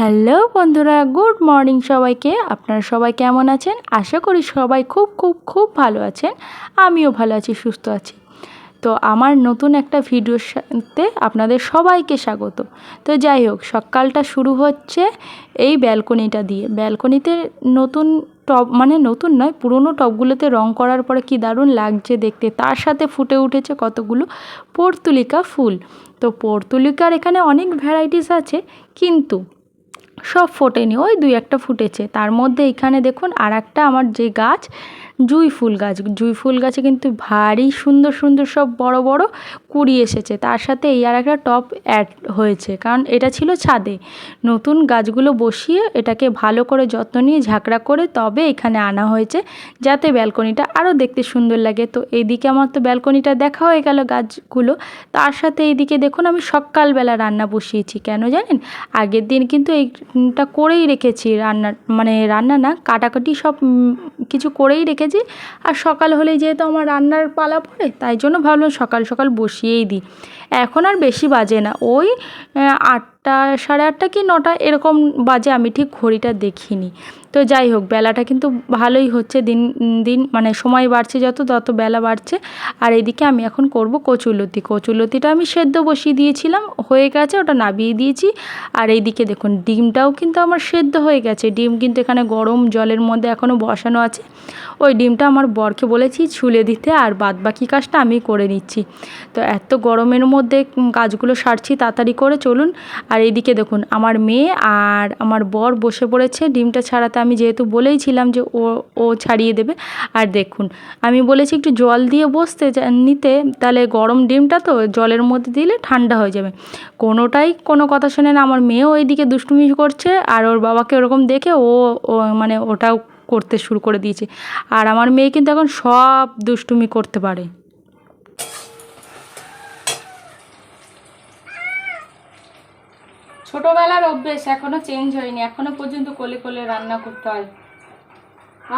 Hello বন্ধুরা, good morning সবাইকে। আপনারা সবাই কেমন আছেন? আশা করি সবাই খুব খুব খুব ভালো আছেন। আমিও ভালো আছি, সুস্থ আছি। তো আমার নতুন একটা ভিডিওর সাথে আপনাদের সবাইকে স্বাগত। তো যাই হোক, সকালটা শুরু হচ্ছে এই ব্যালকনিটা দিয়ে। ব্যালকনিতে নতুন টব মানে নতুন নয়, পুরনো টবগুলোতে রং করার পরে কি দারুণ লাগছে দেখতে। তার সাথে ফুটে উঠেছে কতগুলো পর্তুলিকা ফুল। তো পর্তুলিকার এখানে অনেক ভ্যারাইটিস আছে, কিন্তু সব ফোটেনি, ওই দুই একটা ফুটেছে। তার মধ্যে এখানে দেখুন আর একটা আমার যে গাছ জুঁই ফুল গাছ। জুঁই ফুল গাছে কিন্তু ভারী সুন্দর সুন্দর সব বড় বড় কুড়ি এসেছে। তার সাথে এই আর একটা টপ অ্যাড হয়েছে, কারণ এটা ছিল ছাদে। নতুন গাছগুলো বসিয়ে এটাকে ভালো করে যত্ন নিয়ে ঝাঁকড়া করে তবে এখানে আনা হয়েছে, যাতে ব্যালকনিটা আরও দেখতে সুন্দর লাগে। তো এইদিকে আমার তো ব্যালকনিটা দেখা হয়ে গেল গাছগুলো। তার সাথে এইদিকে দেখুন আমি সকালবেলা রান্না বসিয়েছি। কেন জানেন? আগের দিন কিন্তু এইটা করেই রেখেছি রান্না মানে রান্না না, কাটাকাটি সব কিছু করেই রেখেছি আর সকাল হলেই যেহেতু আমার রান্নার পালা পড়ে, তাই জন্য ভাবলাম সকাল সকাল বসিয়েই দিই। এখন আর বেশি বাজে না। ওই আটটা, সাড়ে আটটা কি নটা এরকম বাজে আমি ঠিক ঘড়িটা দেখিনি। তো যাই হোক, বেলাটা কিন্তু ভালোই হচ্ছে দিন দিন মানে সময় বাড়ছে যত, তত বেলা বাড়ছে। আর এদিকে আমি এখন করব কচুলতি কচুলতিটা আমি সেদ্ধ বসিয়ে দিয়েছিলাম, হয়ে গেছে, ওটা নাবিয়ে দিয়েছি। আর এইদিকে দেখুন, ডিমটাও কিন্তু আমার সেদ্ধ হয়ে গেছে। ডিম কিন্তু এখানে গরম জলের মধ্যে এখনও বসানো আছে। ওই ডিমটা আমার বরকে বলেছি ছুলে দিতে, আর বাদ বাকি কাজটা আমি করে নিচ্ছি। তো এত গরমের মধ্যে কাজগুলো সারছি, তাড়াতাড়ি করে চলুন। আর এইদিকে দেখুন, আমার মেয়ে আর আমার বর বসে পড়েছে, ডিমটা ছাড়াতে আমি যেহেতু বলেইছিলাম যে ও ও ছাড়িয়ে দেবে। আর দেখুন, আমি বলেছি একটু জল দিয়ে বসতে নিতে, তাহলে গরম ডিমটা তো জলের মধ্যে দিলে ঠান্ডা হয়ে যাবে। কোনোটাই কোনো কথা শোনে না, আমার মেয়েও এইদিকে দুষ্টুমি করছে, আর ওর বাবাকে ওরকম দেখে ও মানে ওটাও করতে শুরু করে দিয়েছে। আর আমার মেয়ে কিন্তু এখন সব দুষ্টুমি করতে পারে। ছোটবেলার অভ্যেস এখনও চেঞ্জ হয়নি এখনও পর্যন্ত কোলে কোলে রান্না করতে হয়।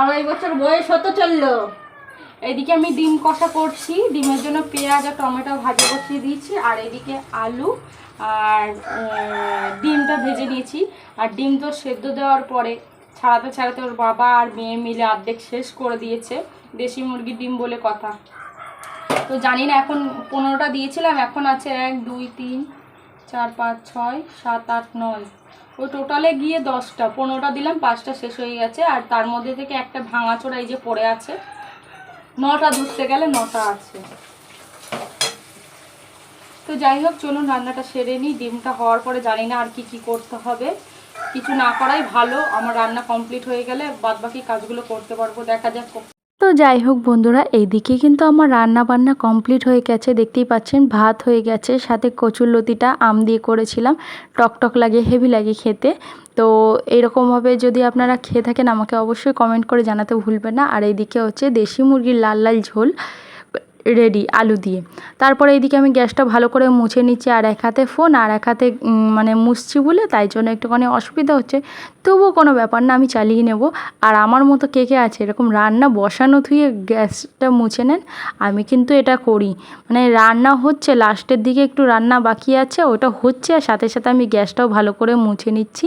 আড়াই বছর বয়স হতে চলল। এদিকে আমি ডিম কষা করছি ডিমের জন্য পেঁয়াজ আর টমেটো ভাজা বসিয়ে দিয়েছি আর এদিকে আলু আর ডিমটা ভেজে নিয়েছি। আর ডিম তো সেদ্ধ দেওয়ার পরে ছাড়াতে ছাড়াতে ওর বাবা আর মেয়ে মিলে অর্ধেক শেষ করে দিয়েছে দেশি মুরগির ডিম বলে কথা। তো জানি না এখন পনেরোটা দিয়েছিলাম এখন আছে এক দুই তিন চার পাঁচ ছয় সাত আট নয়। ওই টোটালে গিয়ে দশটা, পনেরোটা দিলাম, পাঁচটা শেষ হয়ে গেছে। আর তার মধ্যে থেকে একটা ভাঙাচোরা এই যে পড়ে আছে, নটা ধরতে গেলে নটা আছে। তো যাই হোক, চলুন রান্নাটা সেরে নিই। ডিমটা হওয়ার পরে জানি না আর কি কি করতে হবে। কিছু না করাই ভালো, আমার রান্না কমপ্লিট হয়ে গেলে বাদবাকি কাজগুলো করতে পারব, দেখা যাক তো যাই হোক বন্ধুরা, এইদিকে কিন্তু আমার রান্না বান্না কমপ্লিট হয়ে গেছে। দেখতেই পাচ্ছেন, ভাত হয়ে গেছে, সাথে কচুর লতিটা আম দিয়ে করেছিলাম। টক টক লাগে, হেভি লাগে খেতে। তো এরকমভাবে যদি আপনারা খেয়ে থাকেন, আমাকে অবশ্যই কমেন্ট করে জানাতে ভুলবেন না। আর এইদিকে হচ্ছে দেশি মুরগির লাল লাল ঝোল, রেডি, আলু দিয়ে। তারপরে এইদিকে আমি গ্যাসটা ভালো করে মুছে নিচ্ছি, আর এক হাতে ফোন, আর এক হাতে মানে মুছছি বলে, তাই জন্য একটুখানি অসুবিধা হচ্ছে। তবুও কোনো ব্যাপার না, আমি চালিয়ে নেব। আর আমার মতো কে কে আছে? এরকম রান্না বসানো থুয়ে গ্যাসটা মুছে নেন, আমি কিন্তু এটা করি। মানে রান্না হচ্ছে, লাস্টের দিকে একটু রান্না বাকি আছে, ওটা হচ্ছে, আর সাথে সাথে আমি গ্যাসটাও ভালো করে মুছে নিচ্ছি।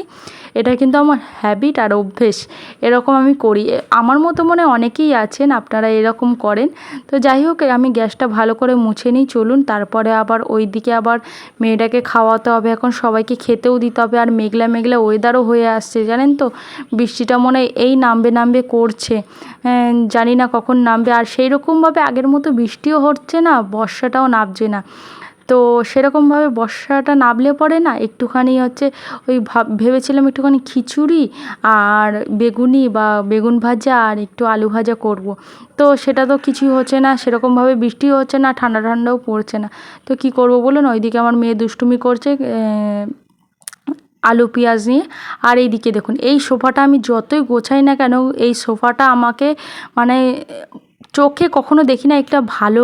এটা কিন্তু আমার হ্যাবিট আর অভ্যেস, এরকম আমি করি। আমার মতো মনে অনেকেই আছেন, আপনারা এরকম করেন। তো যাই হোক, আমি গ্যাসটা ভালো করে মুছে নিই, চলুন, তারপরে আবার ওই দিকে আবার মেয়েটাকে খাওয়াতে হবে। এখন সবাইকে খেতেও দিতে হবে, আর মেঘলা মেঘলা ওয়েদারও হয়ে আসছে জানেন তো? বৃষ্টিটা মনে এই নামবে নামবে করছে। হ্যাঁ, জানি না কখন নামবে। আর সেই রকমভাবে আগের মতো বৃষ্টিও হচ্ছে না বর্ষাটাও নামছে না। তো সেরকমভাবে বর্ষাটা নামলে পরে না একটুখানি হচ্ছে ওই ভাব ভেবেছিলাম একটুখানি খিচুড়ি আর বেগুনি বা বেগুন ভাজা আর একটু আলু ভাজা করব। তো সেটা তো কিছুই হচ্ছে না সেরকমভাবে বৃষ্টিও হচ্ছে না ঠান্ডা ঠান্ডাও পড়ছে না। তো কি করব বলুন? ওইদিকে আমার মেয়ে দুষ্টুমি করছে আলু, পেঁয়াজ নিয়ে। আর এইদিকে দেখুন, এই সোফাটা আমি যতই গোছাই না কেন, এই সোফাটা আমাকে মানে চোখে কখনো দেখি না, একটা ভালো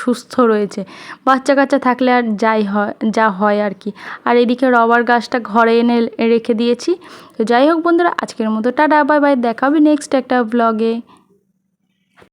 সুস্থ রয়েছে। বাচ্চা কাচ্চা থাকলে আর যাই হয়, যা হয় আর কি। আর এদিকে রবার গাছটা ঘরে এনে রেখে দিয়েছি। তো যাই হোক বন্ধুরা, আজকের মতো টাটা বাই বাই দেখা হবে নেক্সট একটা ব্লগে